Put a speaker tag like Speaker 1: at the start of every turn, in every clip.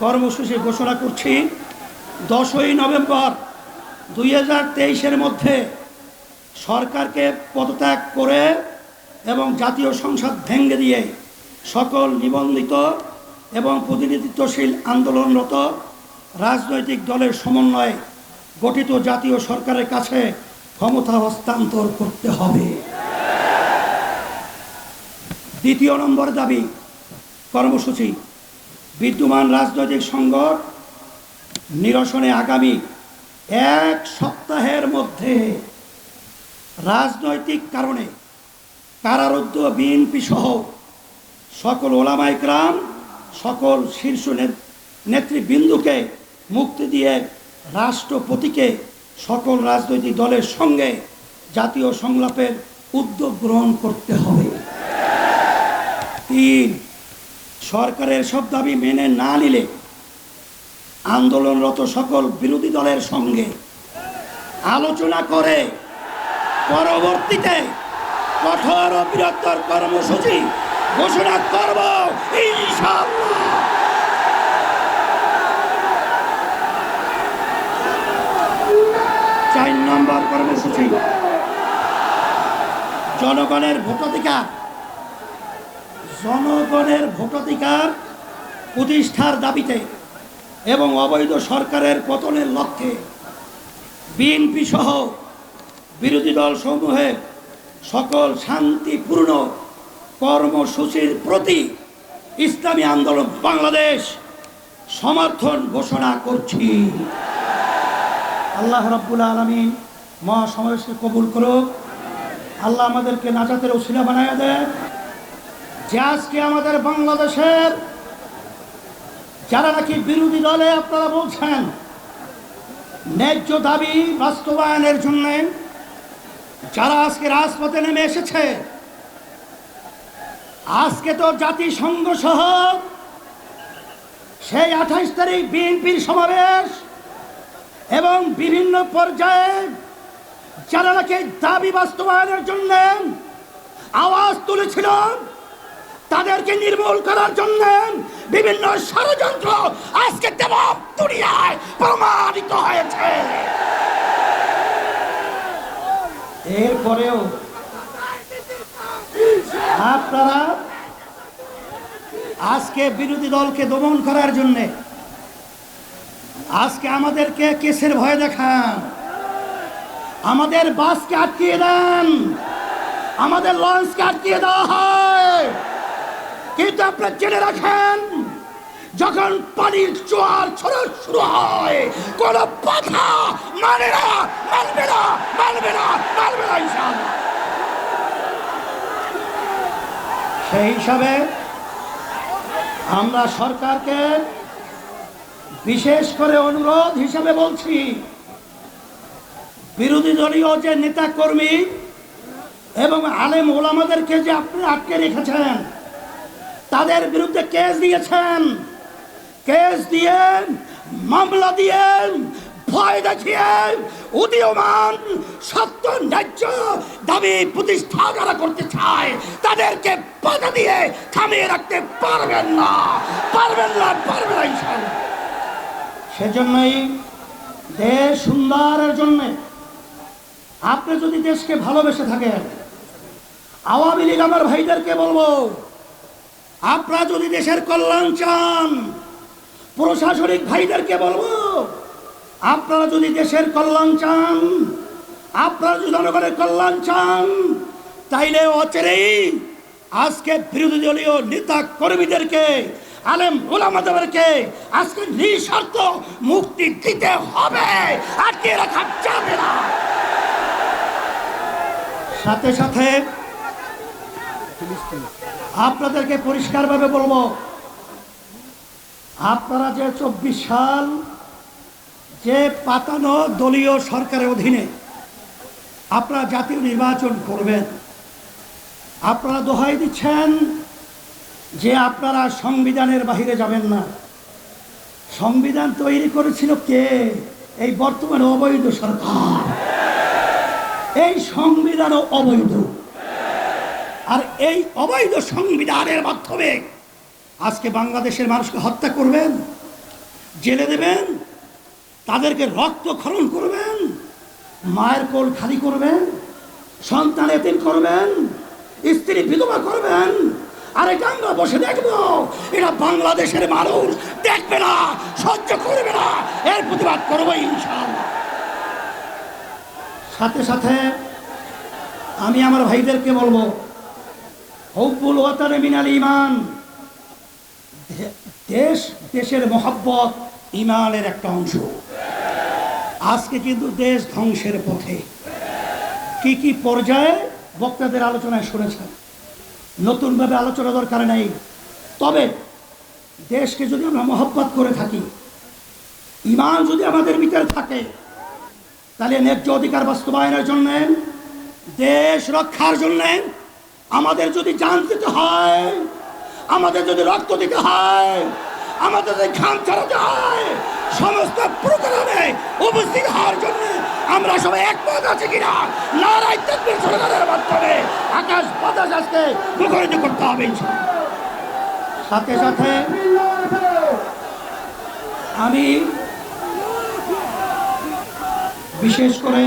Speaker 1: কর্মসূচি ঘোষণা করছি। দশই নভেম্বর দুই হাজার তেইশের মধ্যে সরকারকে পদত্যাগ করে এবং জাতীয় সংসদ ভেঙে দিয়ে সকল নিবন্ধিত এবং প্রতিনিধিত্বশীল আন্দোলনরত রাজনৈতিক দলের সমন্বয়ে গঠিত জাতীয় সরকারের কাছে ক্ষমতা হস্তান্তর করতে হবে। দ্বিতীয় নম্বর দাবি, কর্মসূচি বিদ্যমান রাজনৈতিক সংকট নিরসনে আগামী এক সপ্তাহের মধ্যে রাজনৈতিক কারণে কারারুদ্ধ বিএনপি সহ সকল ওলামাইকরাম সকল শীর্ষ নেতৃবৃন্দুকে মুক্তি দিয়ে রাষ্ট্রপতিকে সকল রাজনৈতিক দলের সঙ্গে জাতীয় সংলাপের উদ্যোগ গ্রহণ করতে হবে। তিন সরকারের সব দাবি মেনে না নিলে আন্দোলনরত সকল বিরোধী দলের সঙ্গে আলোচনা করে পরবর্তীতে কঠোর বৃহত্তর কর্মসূচি ঘোষণা করব চার নম্বর কর্মসূচি। জনগণের ভোটাধিকার জনগণের ভোটাধিকার প্রতিষ্ঠার দাবিতে এবং অবৈধ সরকারের পতনের লক্ষ্যে বিএনপি সহ বিরোধী দল সমূহের সকল শান্তিপূর্ণ কর্মসূচির প্রতি ইসলামী আন্দোলন বাংলাদেশ সমর্থন ঘোষণা করছি। আল্লাহ রব্বুল আলমী মহাসমাবেশকে কবুল করুক। আল্লাহ আমাদেরকে নাজাতের ওসিলা বানায় দেয় যে আজকে আমাদের বাংলাদেশের যারা নাকি বিরোধী দলে আপনারা বলছেন, ন্যায্য দাবি বাস্তবায়নের জন্য যারা আজকে রাজপথে নেমে এসেছে, আজকে তো জাতিসংঘ সহ সেই আঠাইশ তারিখ বিএনপির সমাবেশ এবং বিভিন্ন পর্যায়ে যারা নাকি দাবি বাস্তবায়নের জন্য আওয়াজ তুলেছিল তাদেরকে নির্মূল করার জন্য বিভিন্ন ষড়যন্ত্র আজকে দেবাব দুনিয়ায় প্রমাণিত হয়েছে। এরপরেও আপনারা আজকে বিরোধী দলকে দমন করার জন্য আজকে আমাদেরকে কেসের ভয় দেখান। আমাদের বাসকে আটকিয়ে দেন। আমাদের লঞ্চকে আটকিয়ে দেওয়া হয়। কিন্তু আপনারা জেনে রাখেন, যখন পানির জোয়ার ছড়া শুরু হয়, কোন বাধা মানে না, মানবে না মানবে না মানবে না ইনশাআল্লাহ। সেই হিসাবে আমরা সরকারকে বিশেষ করে অনুরোধ হিসাবে বলছি, বিরোধী দলীয় যে নেতা কর্মী এবং আলেম ওলামাদেরকে যে আপনি আটকে রেখেছেন তাদের বিরুদ্ধে কেস দিয়েছেন। কেস দিয়ে মামলা দিয়ে ভয় দেখিয়ে উদীয়মান সত্য ন্যায্য দাবি প্রতিষ্ঠা যারা করতে চায়, তাদেরকে বাধা দিয়ে থামিয়ে রাখতে পারবেন না। পারবেন না পারবেন না সেজন্যই দেশ সুন্দরের জন্যে আপনি যদি দেশকে ভালোবেসে থাকেন, আওয়ামী লীগ আমার ভাইদেরকে বলব আপনারা যদি দেশের কল্যাণ চান, প্রশাসনিক ভাইদেরকে বলব, আপনারা যদি দেশের কল্যাণ চান, আপনারা যদি জনগণের কল্যাণ চান, তাইলে অচেরেই আজকে বিরোধী দলীয় নেতা কর্মীদেরকে, আলেম ওলামাদেরকে আজকে নিঃস্বার্থ মুক্তি দিতে হবে। আটকে রাখা যাবে না। সাথে সাথে আপনাদেরকে পরিষ্কারভাবে বলব, আপনারা যে চব্বিশ সাল যে পাতানো দলীয় সরকারের অধীনে আপনারা জাতীয় নির্বাচন করবেন, আপনারা দোহাই দিচ্ছেন যে আপনারা সংবিধানের বাহিরে যাবেন না। সংবিধান তৈরি করেছিল কে? এই বর্তমান অবৈধ সরকার। এই সংবিধানও অবৈধ। আর এই অবৈধ সংবিধানের মাধ্যমে আজকে বাংলাদেশের মানুষকে হত্যা করবেন, জেলে দেবেন, তাদেরকে রক্ত রক্তক্ষরণ করবেন, মায়ের কোল খালি করবেন সন্তান এতিম করবেন, স্ত্রী বিধবা করবেন। আর আমরা বসে দেখব, এটা বাংলাদেশের মানুষ দেখবে না, সহ্য করবে না, এর প্রতিবাদ করব ইনশাআল্লাহ। সাথে সাথে আমি আমার ভাইদেরকে বলব হব্বুল ওয়াতারে মিনাল ইমান দেশ, দেশের মহাব্বত ইমানের একটা অংশ। আজকে কিন্তু দেশ ধ্বংসের পথে। কি কি পর্যায়ে বক্তাদের আলোচনায় শুনেছেন নতুনভাবে আলোচনা দরকার নেই। তবে দেশকে যদি আমরা মহব্বত করে থাকি ইমান যদি আমাদের ভিতরে থাকে, তাহলে ন্যায্য অধিকার বাস্তবায়নের জন্য, দেশ রক্ষার জন্য আমাদের যদি জান দিতে হয়, আমাদের যদি রক্ত দিতে হয়, আমাদের যদি ঘাম ছড়াতে হয়, সমস্ত প্রোগ্রামে উপস্থিত হওয়ার জন্য আমরা সবাই একমত আছি কিনা? নারায় সরকারের মাধ্যমে আকাশ বাতাস আজকে মুখরিত করতে হবে সাথে সাথে আমি বিশেষ করে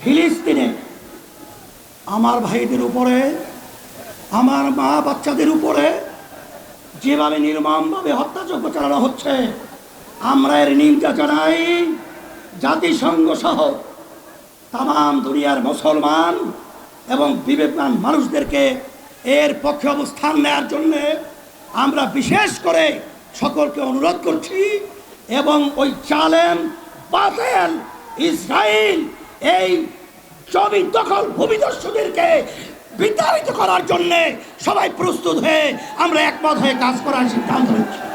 Speaker 1: ফিলিস্তিনে আমার ভাইদের উপরে, আমার মা বাচ্চাদের উপরে যেভাবে নির্মমভাবে হত্যাযজ্ঞ চালানো হচ্ছে, আমরা এর নিন্দা জানাই জাতিসংঘ সহ তাম দুনিয়ার মুসলমান এবং বিবেকবান মানুষদেরকে এর পক্ষে অবস্থান নেওয়ার জন্যে আমরা বিশেষ করে সকলকে অনুরোধ করছি এবং ওই চালেম বাতেল ইসরায়েল এই জমি দখল ভূমিদস্যুদেরকে বিতাড়িত করার জন্যে সবাই প্রস্তুত হয়ে আমরা একমত হয়ে কাজ করার সিদ্ধান্ত নিচ্ছি।